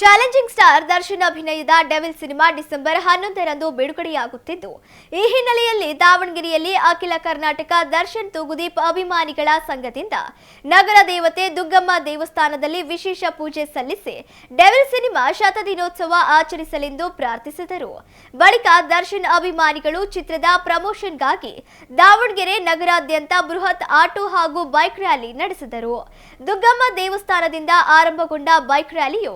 Challenging star Darshan ಅಭಿನಯದ devil cinema December ಹನ್ನೊಂದರಂದು ಬಿಡುಗಡೆಯಾಗುತ್ತಿದ್ದು. ಈ ಹಿನ್ನೆಲೆಯಲ್ಲಿ ದಾವಣಗೆರೆಯಲ್ಲಿ ಅಖಿಲ ಕರ್ನಾಟಕ ದರ್ಶನ್ ತೂಗುದೀಪ್ ಅಭಿಮಾನಿಗಳ ಸಂಘದಿಂದ ನಗರ ದೇವತೆ ದುಗ್ಗಮ್ಮ ದೇವಸ್ಥಾನದಲ್ಲಿ ವಿಶೇಷ ಪೂಜೆ ಸಲ್ಲಿಸಿ ಡೆವಿಲ್ ಸಿನಿಮಾ ಶತದಿನೋತ್ಸವ ಆಚರಿಸಲೆಂದು ಪ್ರಾರ್ಥಿಸಿದರು. ಬಳಿಕ ದರ್ಶನ್ ಅಭಿಮಾನಿಗಳು ಚಿತ್ರದ ಪ್ರಮೋಷನ್ಗಾಗಿ ದಾವಣಗೆರೆ ನಗರಾದ್ಯಂತ ಬೃಹತ್ ಆಟೋ ಹಾಗೂ ಬೈಕ್ ರ್ಯಾಲಿ ನಡೆಸಿದರು. ದುಗ್ಗಮ್ಮ ದೇವಸ್ಥಾನದಿಂದ ಆರಂಭಗೊಂಡ ಬೈಕ್ ರ್ಯಾಲಿಯು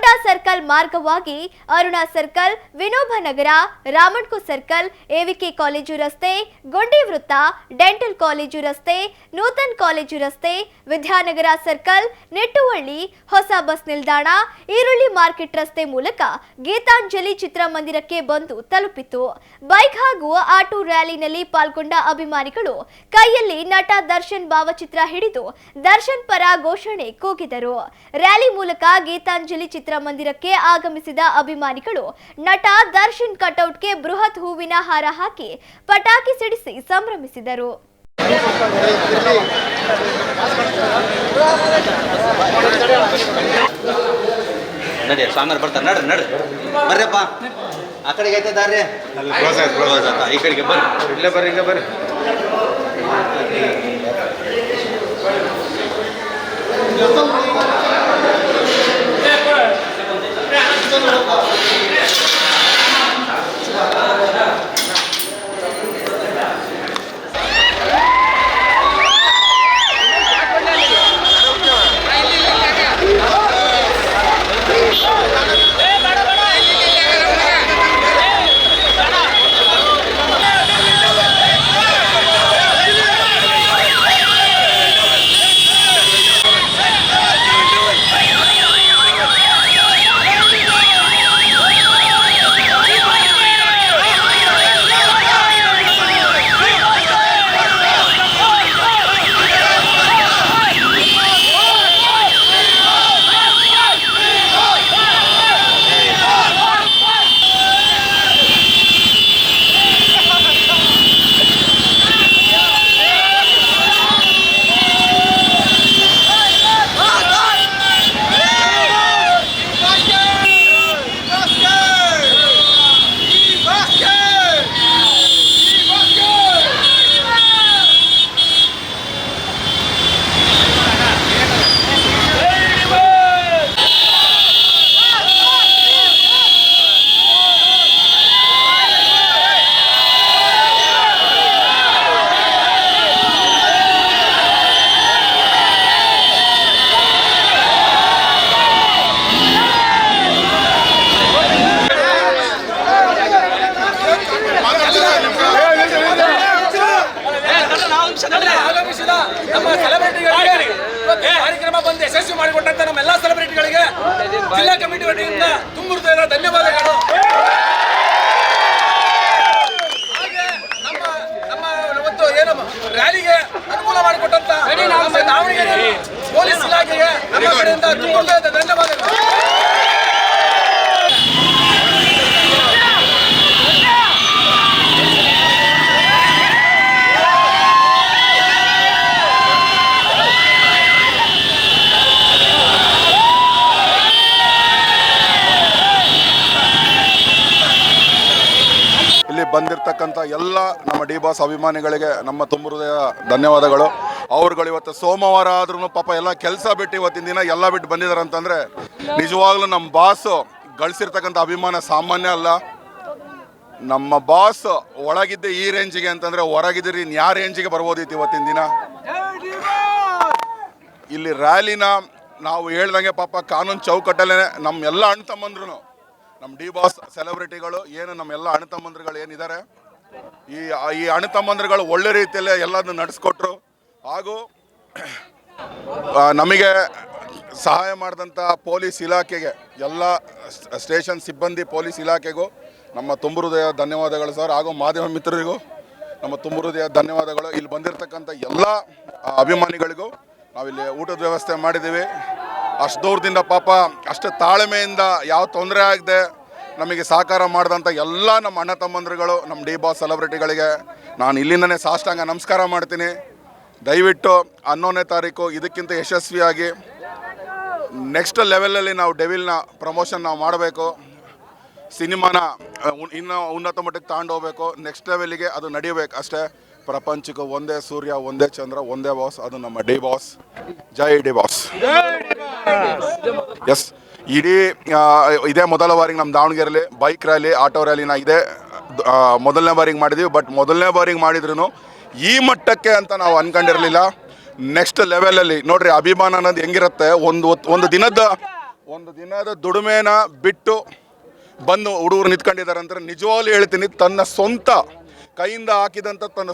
ಹೊಂಡಾ ಸರ್ಕಲ್ ಮಾರ್ಗವಾಗಿ ಅರುಣಾ ಸರ್ಕಲ್, ವಿನೋಬ ನಗರ, ರಾಮಣ್ಕು ಸರ್ಕಲ್, ಎವಿಕೆ ಕಾಲೇಜು ರಸ್ತೆ ಗೊಂಡಿ ವೃತ್ತ ಡೆಂಟಲ್ ಕಾಲೇಜು ರಸ್ತೆ, ನೂತನ್ ಕಾಲೇಜು ರಸ್ತೆ, ವಿದ್ಯಾನಗರ ಸರ್ಕಲ್, ನೆಟ್ಟುವಳ್ಳಿ, ಹೊಸ ಬಸ್ ನಿಲ್ದಾಣ, ಈರುಳ್ಳಿ ಮಾರ್ಕೆಟ್ ರಸ್ತೆ ಮೂಲಕ ಗೀತಾಂಜಲಿ ಚಿತ್ರಮಂದಿರಕ್ಕೆ ಬಂದು ತಲುಪಿತು. ಬೈಕ್ ಹಾಗೂ ಆಟೋ ರ್ಯಾಲಿನಲ್ಲಿ ಪಾಲ್ಗೊಂಡ ಅಭಿಮಾನಿಗಳು ಕೈಯಲ್ಲಿ ನಟ ದರ್ಶನ್ ಭಾವಚಿತ್ರ ಹಿಡಿದು ದರ್ಶನ್ ಪರ ಘೋಷಣೆ ಕೂಗಿದರು. ರ್ಯಾಲಿ ಮೂಲಕ ಗೀತಾಂಜಲಿ ಚಿತ್ರಮಂದಿರಕ್ಕೆ ಆಗಮಿಸಿದ ಅಭಿಮಾನಿಗಳು ನಟ ದರ್ಶನ್ ಕಟೌಟ್ಗೆ ಬೃಹತ್ ಹೂವಿನ ಹಾರ ಹಾಕಿ ಪಟಾಕಿ ಸಿಡಿಸಿ ಸಂಭ್ರಮಿಸಿದರು. ನಡಿ ಸ್ವಾಮಿಯವ್ರು ಬರ್ತಾರೆ. ನಡ್ರಿ ನಡ್ರಿ. ಬರ್ರಿಯಪ್ಪ ಆ ಕಡೆಗೆ ಐತೆ ದಾರಿ ಅಲ್ಲಿ ಕ್ಲೋಸ್ ಆಯ್ತು ಕ್ಲೋಸ್ ಆಯ್ತು. ಈ ಕಡೆಗೆ ಬರ್ರಿ. ಇಲ್ಲೇ ಬರ್ರಿ ಇಲ್ಲೇ ಬರ್ರಿ. ಆಗಮಿಸಿದ ಜಿಲ್ಲಾ ಕಮಿಟಿ ವತಿಯಿಂದ ತುಂಬ ಹೃದಯದ ಧನ್ಯವಾದಗಳು. ಹಾಗೆ ನಮ್ಮ ನಮ್ಮ ಇವತ್ತು ಏನು ರ್ಯಾಲಿಗೆ ಅನುಕೂಲ ಮಾಡಿಕೊಟ್ಟಂತ ನಮ್ಮ ದಾವಣಗೆರೆ ಪೊಲೀಸ್ ಇಲಾಖೆಗೆ ನಮ್ಮ ಕಡೆಯಿಂದ ತುಂಬ ಹೃದಯದ ಧನ್ಯವಾದಗಳು ಇಲ್ಲಿ ಬಂದಿರತಕ್ಕಂಥ ಎಲ್ಲ ನಮ್ಮ ಡಿ ಬಾಸ್ ಅಭಿಮಾನಿಗಳಿಗೆ ನಮ್ಮ ತುಂಬ ಹೃದಯ ಧನ್ಯವಾದಗಳು. ಅವ್ರುಗಳು ಇವತ್ತು ಸೋಮವಾರ ಆದ್ರೂ ಪಾಪ ಎಲ್ಲ ಕೆಲಸ ಬಿಟ್ಟು ಇವತ್ತಿನ ದಿನ ಎಲ್ಲ ಬಿಟ್ಟು ಬಂದಿದ್ದಾರೆ ಅಂತಂದ್ರೆ ನಿಜವಾಗ್ಲೂ ನಮ್ಮ ಬಾಸ್ ಗಳಿಸಿರ್ತಕ್ಕಂಥ ಅಭಿಮಾನ ಸಾಮಾನ್ಯ ಅಲ್ಲ. ನಮ್ಮ ಬಾಸ್ ಒಳಗಿದ್ದೆ ಈ ರೇಂಜಿಗೆ ಅಂತಂದ್ರೆ ಹೊರಗಿದ್ರಿ ಇನ್ ಯಾವ ರೇಂಜಿಗೆ ಬರ್ಬೋದಿತ್ತು ಇವತ್ತಿನ ದಿನ? ಇಲ್ಲಿ ರ್ಯಾಲಿನ ನಾವು ಹೇಳ್ದಂಗೆ ಪಾಪ ಕಾನೂನು ಚೌಕಟ್ಟಲ್ಲೇ ನಮ್ಮ ಎಲ್ಲ ಅಣ್ಣ ತಮ್ಮಂದ್ರು ನಮ್ಮ ಡಿ ಬಾಸ್ ಸೆಲೆಬ್ರಿಟಿಗಳು, ಏನು ನಮ್ಮ ಎಲ್ಲ ಅಣ್ಣ ತಮ್ಮಂದ್ರುಗಳು ಏನಿದ್ದಾರೆ, ಈ ಈ ಅಣ್ಣ ಒಳ್ಳೆ ರೀತಿಯಲ್ಲಿ ಎಲ್ಲದನ್ನು ನಡೆಸ್ಕೊಟ್ರು. ಹಾಗೂ ನಮಗೆ ಸಹಾಯ ಮಾಡಿದಂಥ ಪೊಲೀಸ್ ಇಲಾಖೆಗೆ, ಎಲ್ಲ ಸ್ಟೇಷನ್ ಸಿಬ್ಬಂದಿ ಪೊಲೀಸ್ ಇಲಾಖೆಗೂ ನಮ್ಮ ತುಂಬು ಹೃದಯ ಧನ್ಯವಾದಗಳು ಸರ್. ಹಾಗೂ ಮಾಧ್ಯಮ ಮಿತ್ರರಿಗೂ ನಮ್ಮ ತುಂಬು ಹೃದಯ ಧನ್ಯವಾದಗಳು. ಇಲ್ಲಿ ಬಂದಿರತಕ್ಕಂಥ ಎಲ್ಲ ಅಭಿಮಾನಿಗಳಿಗೂ ನಾವಿಲ್ಲಿ ಊಟದ ವ್ಯವಸ್ಥೆ ಮಾಡಿದ್ದೀವಿ. ಅಷ್ಟು ದೂರದಿಂದ ಪಾಪ ಅಷ್ಟು ತಾಳ್ಮೆಯಿಂದ ಯಾವ ತೊಂದರೆ ಆಗದೆ ನಮಗೆ ಸಹಕಾರ ಮಾಡಿದಂಥ ಎಲ್ಲ ನಮ್ಮ ಅಣ್ಣ ತಮ್ಮಂದ್ರುಗಳು, ನಮ್ಮ ಡಿ ಬಾಸ್ ಸೆಲೆಬ್ರಿಟಿಗಳಿಗೆ ನಾನು ಇಲ್ಲಿಂದನೇ ಸಾಷ್ಟಾಂಗ ನಮಸ್ಕಾರ ಮಾಡ್ತೀನಿ. ದಯವಿಟ್ಟು ಹನ್ನೊಂದನೇ ತಾರೀಕು ಇದಕ್ಕಿಂತ ಯಶಸ್ವಿಯಾಗಿ ನೆಕ್ಸ್ಟ್ ಲೆವೆಲಲ್ಲಿ ನಾವು ಡೆವಿಲ್ನ ಪ್ರಮೋಷನ್ ನಾವು ಮಾಡಬೇಕು. ಸಿನಿಮಾನ ಇನ್ನೂ ಉನ್ನತ ಮಟ್ಟಕ್ಕೆ ತಗೊಂಡು ಹೋಗ್ಬೇಕು. ನೆಕ್ಸ್ಟ್ ಲೆವೆಲಿಗೆ ಅದು ನಡಿಬೇಕು ಅಷ್ಟೇ. ಪ್ರಪಂಚಕ್ಕೆ ಒಂದೇ ಸೂರ್ಯ, ಒಂದೇ ಚಂದ್ರ, ಒಂದೇ ಬಾಸ್ ಅದು ನಮ್ಮ ಡಿ ಬಾಸ್. ಜೈ ಡಿ ಬಾಸ್. ಎಸ್ ಇಡೀ ಇದೇ ಮೊದಲ ಬಾರಿಗೆ ನಮ್ಮ ದಾವಣಗೆರೆಯಲ್ಲಿ ಬೈಕ್ ರ್ಯಾಲಿ ಆಟೋ ರ್ಯಾಲಿನ ಇದೇ ಮೊದಲನೇ ಬಾರಿಗೆ ಮಾಡಿದೀವಿ. ಬಟ್ ಮೊದಲನೇ ಬಾರಿಗೆ ಮಾಡಿದ್ರು ಈ ಮಟ್ಟಕ್ಕೆ ಅಂತ ನಾವು ಅನ್ಕೊಂಡಿರಲಿಲ್ಲ. ನೆಕ್ಸ್ಟ್ ಲೆವೆಲಲ್ಲಿ ನೋಡ್ರಿ ಅಭಿಮಾನ ಅನ್ನೋದು ಹೆಂಗಿರುತ್ತೆ? ಒಂದು ಒಂದು ದಿನದ ಒಂದು ದಿನದ ದುಡಿಮೆನ ಬಿಟ್ಟು ಬಂದು ಹುಡುಗರು ನಿಂತ್ಕೊಂಡಿದ್ದಾರೆ ಅಂದ್ರೆ ನಿಜವಾಗ್ಲೂ ಹೇಳ್ತೀನಿ, ತನ್ನ ಸ್ವಂತ ಕೈಯಿಂದ ಹಾಕಿದಂಥ ತನ್ನ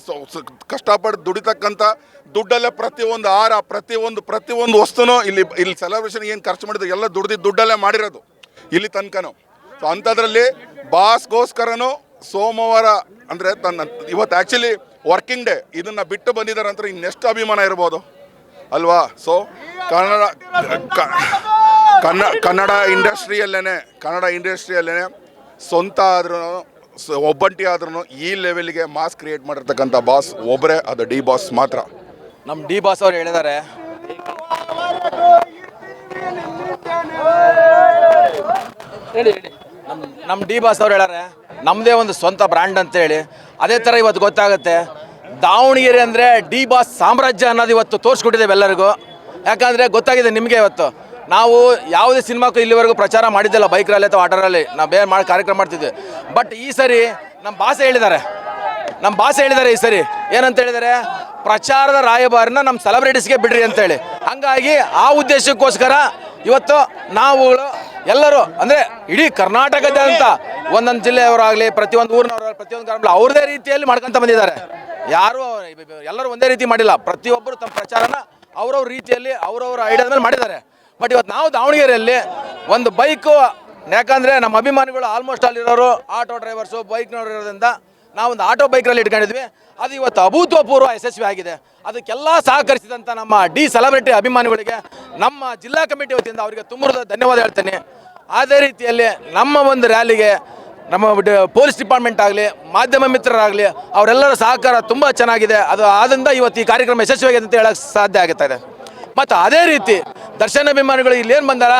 ಕಷ್ಟಪಟ್ಟು ದುಡಿತಕ್ಕಂಥ ದುಡ್ಡಲ್ಲೇ ಪ್ರತಿಯೊಂದು ಆಹಾರ, ಪ್ರತಿಯೊಂದು ಪ್ರತಿಯೊಂದು ವಸ್ತುನೂ ಇಲ್ಲಿ ಇಲ್ಲಿ ಸೆಲೆಬ್ರೇಷನ್ ಏನು ಖರ್ಚು ಮಾಡಿದ್ರು? ಎಲ್ಲ ದುಡ್ದಿದ್ದು ದುಡ್ಡಲ್ಲೇ ಮಾಡಿರೋದು. ಇಲ್ಲಿ ತನಕನೂ. ಸೊ ಅಂಥದ್ರಲ್ಲಿ ಬಾಸ್ಗೋಸ್ಕರನೂ ಸೋಮವಾರ ಅಂದರೆ ತನ್ನ, ಇವತ್ತು ಆ್ಯಕ್ಚುಲಿ ವರ್ಕಿಂಗ್ ಡೇ ಇದನ್ನು ಬಿಟ್ಟು ಬಂದಿದ್ದಾರೆ ಅಂತ ಇನ್ನೆಷ್ಟು ಅಭಿಮಾನ ಇರ್ಬೋದು? ಅಲ್ವಾ? ಸೊ ಕನ್ನಡ, ಕ- ಕನ್ನ, ಕನ್ನಡ ಇಂಡಸ್ಟ್ರಿಯಲ್ಲೇ ಕನ್ನಡ ಇಂಡಸ್ಟ್ರಿಯಲ್ಲೇ ಸ್ವಂತ ಆದ್ರೂ ಒಬ್ಬಂಟಿ ಆದ್ರೂ ಈ ಲೆವೆಲ್ಗೆ ಮಾಸ್ ಕ್ರಿಯೇಟ್ ಮಾಡಿರ್ತಕ್ಕಂಥ ಬಾಸ್ ಒಬ್ಬರೇ ಅದು ಡಿ ಬಾಸ್ ಮಾತ್ರ. ನಮ್ಮ ಡಿ ಬಾಸ್ ಅವ್ರು ಹೇಳಿದ್ದಾರೆ ಹೇಳಿ ಹೇಳಿ. ನಮ್ಮ ನಮ್ಮ ಡಿ ಬಾಸ್ ಅವ್ರು ಹೇಳಾರೆ ನಮ್ಮದೇ ಒಂದು ಸ್ವಂತ ಬ್ರ್ಯಾಂಡ್ ಅಂತ ಹೇಳಿ ಅದೇ ಥರ ಇವತ್ತು ಗೊತ್ತಾಗುತ್ತೆ. ದಾವಣಗೆರೆ ಅಂದರೆ ಡಿ ಬಾಸ್ ಸಾಮ್ರಾಜ್ಯ ಅನ್ನೋದು ಇವತ್ತು ತೋರಿಸ್ಕೊಟ್ಟಿದ್ದೇವೆ ಎಲ್ಲರಿಗೂ. ಯಾಕಂದರೆ ಗೊತ್ತಾಗಿದೆ ನಿಮಗೆ ಇವತ್ತು. ನಾವು ಯಾವುದೇ ಸಿನಿಮಾಕ್ಕೂ ಇಲ್ಲಿವರೆಗೂ ಪ್ರಚಾರ ಮಾಡಿದ್ದಿಲ್ಲ ಬೈಕ್ ರ್ಯಾಲಿ ಅಥವಾ ಆಟೋ ರ್ಯಾಲಿ ನಾವು ಬೇರೆ ಮಾಡಿ ಕಾರ್ಯಕ್ರಮ ಮಾಡ್ತಿದ್ವಿ. ಬಟ್ ಈ ಸರಿ ನಮ್ಮ ಭಾಷೆ ಹೇಳಿದ್ದಾರೆ. ನಮ್ಮ ಭಾಷೆ ಹೇಳಿದ್ದಾರೆ ಈ ಸರಿ. ಏನಂತ ಹೇಳಿದ್ದಾರೆ? ಪ್ರಚಾರದ ರಾಯಭಾರಿನ ನಮ್ಮ ಸೆಲೆಬ್ರಿಟೀಸ್ಗೆ ಬಿಡ್ರಿ ಅಂತೇಳಿ. ಹಂಗಾಗಿ ಆ ಉದ್ದೇಶಕ್ಕೋಸ್ಕರ ಇವತ್ತು ನಾವುಗಳು ಎಲ್ಲರೂ, ಅಂದರೆ ಇಡೀ ಕರ್ನಾಟಕದಂತ ಒಂದೊಂದು ಜಿಲ್ಲೆಯವರಾಗಲಿ, ಪ್ರತಿಯೊಂದು ಊರಿನವರಾಗಲಿ ಪ್ರತಿಯೊಂದು ಗ್ರಾಮ ಅವ್ರದೇ ರೀತಿಯಲ್ಲಿ ಮಾಡ್ಕೊಂತ ಬಂದಿದ್ದಾರೆ. ಯಾರು ಎಲ್ಲರೂ ಒಂದೇ ರೀತಿ ಮಾಡಿಲ್ಲ. ಪ್ರತಿಯೊಬ್ಬರು ತಮ್ಮ ಪ್ರಚಾರನ ಅವರವ್ರ ರೀತಿಯಲ್ಲಿ, ಅವರವ್ರ ಐಡಿಯಾದ ಮೇಲೆ ಮಾಡಿದ್ದಾರೆ. ಬಟ್ ಇವತ್ತು ನಾವು ದಾವಣಗೆರೆಯಲ್ಲಿ ಒಂದು ಬೈಕು, ಯಾಕಂದರೆ ನಮ್ಮ ಅಭಿಮಾನಿಗಳು ಆಲ್ಮೋಸ್ಟ್ ಅಲ್ಲಿರೋರು ಆಟೋ ಡ್ರೈವರ್ಸು ಇರೋದ್ರಿಂದ ನಾವೊಂದು ಆಟೋ ಬೈಕ್ರಲ್ಲಿ ಇಟ್ಕೊಂಡಿದ್ವಿ. ಅದು ಇವತ್ತು ಅಭೂತಪೂರ್ವ ಯಶಸ್ವಿ ಆಗಿದೆ. ಅದಕ್ಕೆಲ್ಲ ಸಹಕರಿಸಿದಂಥ ನಮ್ಮ ಡಿ ಸೆಲೆಬ್ರಿಟಿ ಅಭಿಮಾನಿಗಳಿಗೆ, ನಮ್ಮ ಜಿಲ್ಲಾ ಕಮಿಟಿ ವತಿಯಿಂದ ಅವರಿಗೆ ತುಂಬ ಧನ್ಯವಾದ ಹೇಳ್ತೇನೆ. ಅದೇ ರೀತಿಯಲ್ಲಿ ನಮ್ಮ ಒಂದು ರ್ಯಾಲಿಗೆ ನಮ್ಮ ಪೊಲೀಸ್ ಡಿಪಾರ್ಟ್ಮೆಂಟ್ ಆಗಲಿ, ಮಾಧ್ಯಮ ಮಿತ್ರರಾಗಲಿ, ಅವರೆಲ್ಲರ ಸಹಕಾರ ತುಂಬ ಚೆನ್ನಾಗಿದೆ. ಅದು ಆದ್ದರಿಂದ ಇವತ್ತು ಈ ಕಾರ್ಯಕ್ರಮ ಯಶಸ್ವಿಯಾಗಿದೆ ಅಂತ ಹೇಳಕ್ಕೆ ಸಾಧ್ಯ ಆಗುತ್ತದೆ ಮತ್ತು ಅದೇ ರೀತಿ ದರ್ಶನ ಅಭಿಮಾನಿಗಳು ಇಲ್ಲಿ ಏನು ಬಂದಾರ?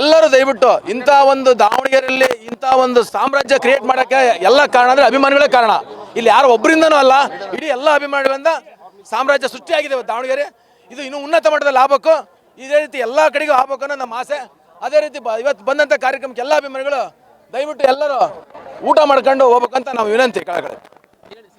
ಎಲ್ಲರೂ ದಯವಿಟ್ಟು ಇಂಥ ಒಂದು ದಾವಣಗೆರೆಯಲ್ಲಿ ಇಂಥ ಒಂದು ಸಾಮ್ರಾಜ್ಯ ಕ್ರಿಯೇಟ್ ಮಾಡೋಕ್ಕೆ ಎಲ್ಲ ಕಾರಣ ಅಂದರೆ ಅಭಿಮಾನಿಗಳೇ ಕಾರಣ. ಇಲ್ಲಿ ಯಾರು ಒಬ್ಬರಿಂದನೂ ಅಲ್ಲ, ಇಡೀ ಎಲ್ಲ ಅಭಿಮಾನಿಗಳಿಂದ ಸಾಮ್ರಾಜ್ಯ ಸೃಷ್ಟಿಯಾಗಿದೆ ದಾವಣಗೆರೆ. ಇದು ಇನ್ನೂ ಉನ್ನತ ಮಟ್ಟದಲ್ಲಿ ಆಗಬೇಕು. ಇದೇ ರೀತಿ ಎಲ್ಲ ಕಡೆಗೂ ಆಗ್ಬೇಕು ಅನ್ನೋ ನಮ್ಮ ಆಸೆ. ಅದೇ ರೀತಿ ಇವತ್ತು ಬಂದಂಥ ಕಾರ್ಯಕ್ರಮಕ್ಕೆ ಎಲ್ಲ ಅಭಿಮಾನಿಗಳು ದಯವಿಟ್ಟು ಎಲ್ಲರೂ ಊಟ ಮಾಡ್ಕೊಂಡು ಹೋಗ್ಬೇಕಂತ ನಾವು ವಿನಂತಿ. ಕೆಳಗಡೆ.